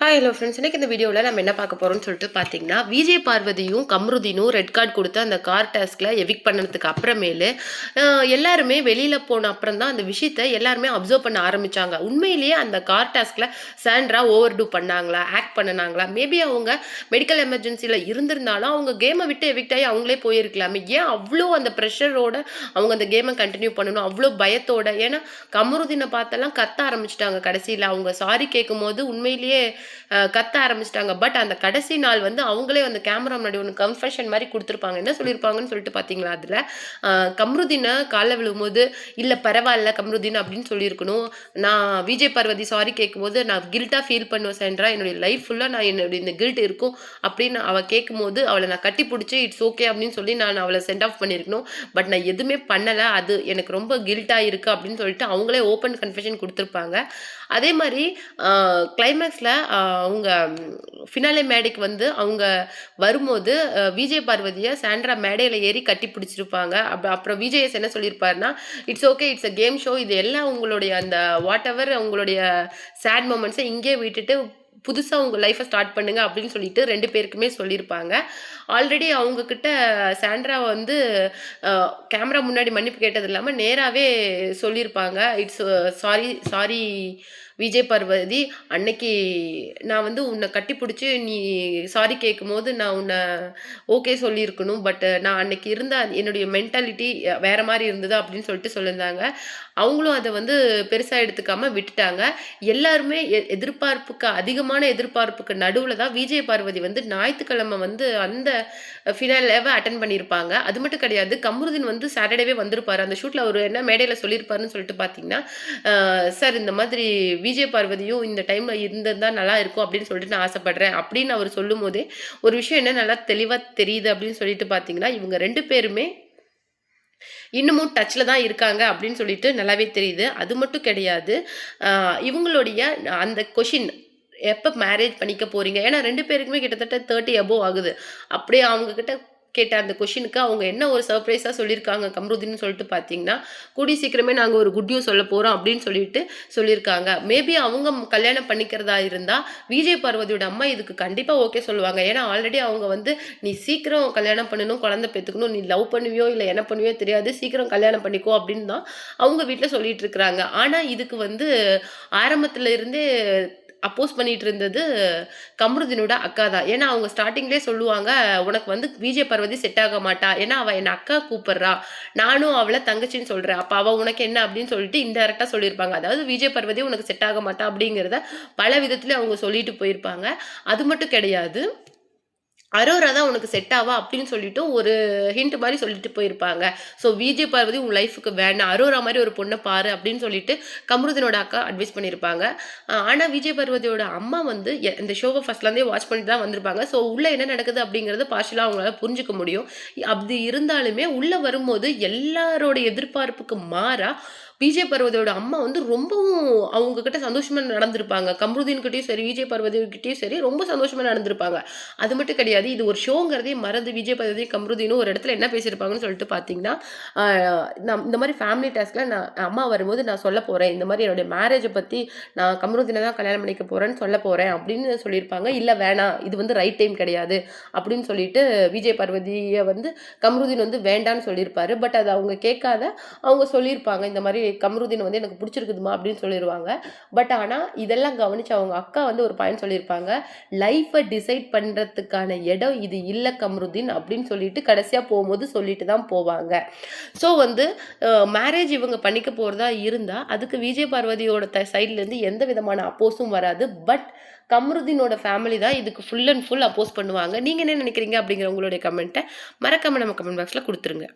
Hi hello friends இன்னைக்கு இந்த வீடியோவில் நம்ம என்ன பார்க்க போகிறோம்னு சொல்லிட்டு பார்த்தீங்கன்னா விஜய் பார்வதியும் கம்ருதீனும் ரெட் கார்டு கொடுத்து அந்த கார் டாஸ்கில் எவிக் பண்ணதுக்கு அப்புறமேலு எல்லாருமே வெளியில் போன அப்புறம் தான் அந்த விஷயத்தை எல்லாருமே அப்சர்வ் பண்ண ஆரம்பித்தாங்க உண்மையிலேயே அந்த கார் டாஸ்கில் சாண்ட்ரா ஓவர் டூ பண்ணாங்களா ஆக்ட் பண்ணினாங்களா? மேபி அவங்க மெடிக்கல் எமர்ஜென்சியில் இருந்திருந்தாலும் அவங்க கேமை விட்டு எவிக்ட் ஆகி அவங்களே போயிருக்கலாமே. ஏன் அவ்வளோ அந்த ப்ரெஷரோட அவங்க அந்த கேமை கண்டினியூ பண்ணணும்? அவ்வளோ பயத்தோட. ஏன்னா கமருதீனை பார்த்தெல்லாம் கத்த ஆரம்பிச்சிட்டாங்க கடைசியில். அவங்க சாரி கேட்கும்போது உண்மையிலேயே கத்த ஆரம்பிச்சிட்டாங்க. பட் அந்த கடைசி நாள் வந்து அவங்களே அந்த கேமரா முன்னாடி ஒன்று கன்ஃபெஷன் மாதிரி கொடுத்துருப்பாங்க. என்ன சொல்லியிருப்பாங்கன்னு சொல்லிட்டு பார்த்தீங்களா அதில்? கம்ருதீனை காலைல விழும்போது இல்லை பரவாயில்ல கம்ருதீன் அப்படின்னு சொல்லியிருக்கணும். நான் விஜய் பார்வதி சாரி கேட்கும்போது நான் கில்ட்டாக ஃபீல் பண்ணுவேன் சென்றா. என்னுடைய லைஃப் ஃபுல்லாக நான் என்னுடைய இந்த கில்ட் இருக்கும். அப்படின்னு அவள் கேட்கும்போது அவளை நான் கட்டி பிடிச்சி இட்ஸ் ஓகே அப்படின்னு சொல்லி நான் அவளை சென்ட் ஆஃப் பண்ணியிருக்கணும். பட் நான் எதுவுமே பண்ணலை. அது எனக்கு ரொம்ப கில்ட்டாக இருக்குது அப்படின்னு சொல்லிட்டு அவங்களே ஓப்பன் கன்ஃபெஷன் கொடுத்துருப்பாங்க. அதே மாதிரி கிளைமேக்ஸில் அவங்க ஃபினாலே மேடைக்கு வந்து அவங்க வரும்போது விஜய் பார்வதியை சாண்ட்ரா மேடையில் ஏறி கட்டி பிடிச்சிருப்பாங்க. அப் அப்புறம் விஜயஸ் என்ன சொல்லியிருப்பாருன்னா it's okay it's a game show இது எல்லாம் உங்களுடைய அந்த வாட் எவர் உங்களுடைய சேட் மூமெண்ட்ஸை இங்கே விட்டுட்டு புதுசாக உங்கள் லைஃப்பை ஸ்டார்ட் பண்ணுங்க அப்படின்னு சொல்லிட்டு ரெண்டு பேருக்குமே சொல்லியிருப்பாங்க. ஆல்ரெடி அவங்கக்கிட்ட சாண்ட்ரா வந்து கேமரா முன்னாடி மன்னிப்பு கேட்டது இல்லாமல் நேராகவே சொல்லியிருப்பாங்க. It's sorry sorry Vijay Parvathi அன்னைக்கு நான் வந்து உன்னை கட்டி பிடிச்சி நீ சாரி கேட்கும் போது நான் உன்னை ஓகே சொல்லியிருக்கணும். பட் நான் அன்னைக்கு இருந்த என்னுடைய மென்டாலிட்டி வேறு மாதிரி இருந்தது அப்படின்னு சொல்லிட்டு சொல்லியிருந்தாங்க. அவங்களும் அதை வந்து பெருசாக எடுத்துக்காமல் விட்டுட்டாங்க. எல்லாருமே எ- எதிர்பார்ப்புக்கு அதிகமான எதிர்பார்ப்புக்கு நடுவில் தான் விஜய பார்வதி வந்து ஞாயிற்றுக்கிழமை வந்து அந்த ஃபினாலேவை அட்டன் பண்ணியிருப்பாங்க. அது மட்டும் கிடையாது கமருதீன் வந்து சாட்டர்டேவே வந்திருப்பார். அந்த ஷூட்டில் அவர் என்ன மேடையில் சொல்லியிருப்பாருன்னு சொல்லிட்டு பார்த்தீங்கன்னா சார் இந்த மாதிரி விஜய பார்வதியும் இந்த டைமில் இருந்திருந்தால் நல்லா இருக்கும் அப்படின்னு சொல்லிட்டு நான் ஆசைப்படுறேன். அப்படின்னு அவர் சொல்லும் போதே ஒரு விஷயம் என்ன நல்லா தெளிவாக தெரியுது அப்படின்னு சொல்லிட்டு பார்த்தீங்கன்னா இவங்க ரெண்டு பேருமே இன்னமும் டச்சில் தான் இருக்காங்க அப்படின்னு சொல்லிட்டு நல்லாவே தெரியுது. அது மட்டும் கிடையாது இவங்களுடைய அந்த கொஷின் எப்போ மேரேஜ் பண்ணிக்க போகிறீங்க ஏன்னா ரெண்டு பேருக்குமே கிட்டத்தட்ட தேர்ட்டி அபோவ் ஆகுது. அப்படியே அவங்கக்கிட்ட கேட்ட அந்த கொஷினுக்கு அவங்க என்ன ஒரு சர்ப்ரைஸாக சொல்லியிருக்காங்க கம்ருதின்னு சொல்லிட்டு பார்த்தீங்கன்னா கூடி சீக்கிரமே நாங்கள் ஒரு குட் நியூஸ் சொல்ல போகிறோம் அப்படின்னு சொல்லிட்டு சொல்லியிருக்காங்க. மேபி அவங்க கல்யாணம் பண்ணிக்கிறதா இருந்தால் விஜய் பார்வதியோட அம்மா இதுக்கு கண்டிப்பாக ஓகே சொல்லுவாங்க. ஏன்னா ஆல்ரெடி அவங்க வந்து நீ சீக்கிரம் கல்யாணம் பண்ணணும் குழந்தை பெற்றுக்கணும் நீ லவ் பண்ணுவியோ இல்லை என்ன பண்ணுவியோ தெரியாது சீக்கிரம் கல்யாணம் பண்ணிக்கோ அப்படின்னு தான் அவங்க வீட்டில் சொல்லிட்டு இருக்கிறாங்க. ஆனால் இதுக்கு வந்து ஆரம்பத்துல இருந்தே அப்போஸ் பண்ணிட்டு இருந்தது கமருதீனோட அக்கா தான். ஏன்னா அவங்க ஸ்டார்டிங்லேயே சொல்லுவாங்க உனக்கு வந்து விஜய் பார்வதி செட் ஆக மாட்டா. ஏன்னா அவள் என்னை அக்கா கூப்பிடுறா. நானும் அவளை தங்கச்சின்னு சொல்கிறேன் அப்போ அவள் உனக்கு என்ன? அப்படின்னு சொல்லிட்டு இன்டெரக்டாக சொல்லியிருப்பாங்க. அதாவது விஜய் பார்வதி உனக்கு செட் ஆக மாட்டா அப்படிங்கிறத பல விதத்தில் அவங்க சொல்லிட்டு போயிருப்பாங்க. அது மட்டும் கிடையாது. அரோரா தான் உனக்கு செட் ஆவா அப்படின்னு சொல்லிட்டு ஒரு ஹிண்ட் மாதிரி சொல்லிட்டு போயிருப்பாங்க. ஸோ விஜய் பார்வதி உன் லைஃபுக்கு வேணாம். அரோரா மாதிரி ஒரு பொண்ணை பாரு அப்படின்னு சொல்லிட்டு கமருதனோட அக்கா அட்வைஸ் பண்ணியிருப்பாங்க. ஆனால் விஜய் பார்வதியோட அம்மா வந்து இந்த ஷோவை ஃபஸ்ட்லேருந்தே வாட்ச் பண்ணிட்டு தான் வந்திருப்பாங்க. ஸோ உள்ளே என்ன நடக்குது அப்படிங்கிறது பார்ஷலாக அவங்களால புரிஞ்சுக்க முடியும். அப்படி இருந்தாலுமே உள்ளே வரும்போது எல்லாரோட எதிர்பார்ப்புக்கு மாறாக விஜய் பர்வதியோட அம்மா வந்து ரொம்பவும் அவங்க கிட்ட நடந்திருப்பாங்க. கம்ருதீன்கிட்டையும் சரி விஜய் பர்வதிகிட்டையும் சரி ரொம்ப சந்தோஷமாக நடந்திருப்பாங்க. அது மட்டும் கிடையாது இது ஒரு ஷோங்கிறதே மறந்து விஜய் பர்வதி கம்ருதீனும் ஒரு இடத்துல என்ன பேசியிருப்பாங்கன்னு சொல்லிட்டு பார்த்தீங்கன்னா நான் இந்த மாதிரி ஃபேமிலி டாஸ்கில் நான் அம்மா வரும்போது நான் சொல்ல போகிறேன் இந்த மாதிரி என்னுடைய மேரேஜை பற்றி நான் கம்ருதீனை தான் கல்யாணம் பண்ணிக்க போகிறேன்னு சொல்ல போகிறேன் அப்படின்னு சொல்லியிருப்பாங்க. இல்லை வேணாம் இது வந்து ரைட் டைம் கிடையாது அப்படின்னு சொல்லிட்டு விஜய் பர்வதியை வந்து கம்ருதீன் வந்து வேண்டான்னு சொல்லியிருப்பாரு. பட் அது அவங்க கேட்காத அவங்க சொல்லியிருப்பாங்க. இந்த மாதிரி கம்ருதீன் வந்து எனக்கு பிடிச்சிருக்குதுமா அப்படின்னு சொல்லிடுவாங்க பட் ஆனால் இதெல்லாம் கவனித்து அவங்க அக்கா வந்து ஒரு பாயிண்ட் சொல்லியிருப்பாங்க. லைஃப்பை டிசைட் பண்ணுறதுக்கான இடம் இது இல்லை கம்ருதீன் அப்படின்னு சொல்லிட்டு கடைசியாக போகும்போது சொல்லிட்டு தான் போவாங்க. ஸோ வந்து மேரேஜ் இவங்க பண்ணிக்க போகிறதா இருந்தால் அதுக்கு விஜய் பார்வதியோட த சைட்லேருந்து எந்த விதமான அப்போஸும் வராது. பட் கம்ருதீனோட ஃபேமிலி தான் இதுக்கு ஃபுல் அண்ட் ஃபுல் அப்போஸ் பண்ணுவாங்க. நீங்கள் என்ன நினைக்கிறீங்க அப்படிங்கிற உங்களுடைய கமெண்ட்டை மறக்காமல் நம்ம கமெண்ட் பாக்ஸில் கொடுத்துருங்க.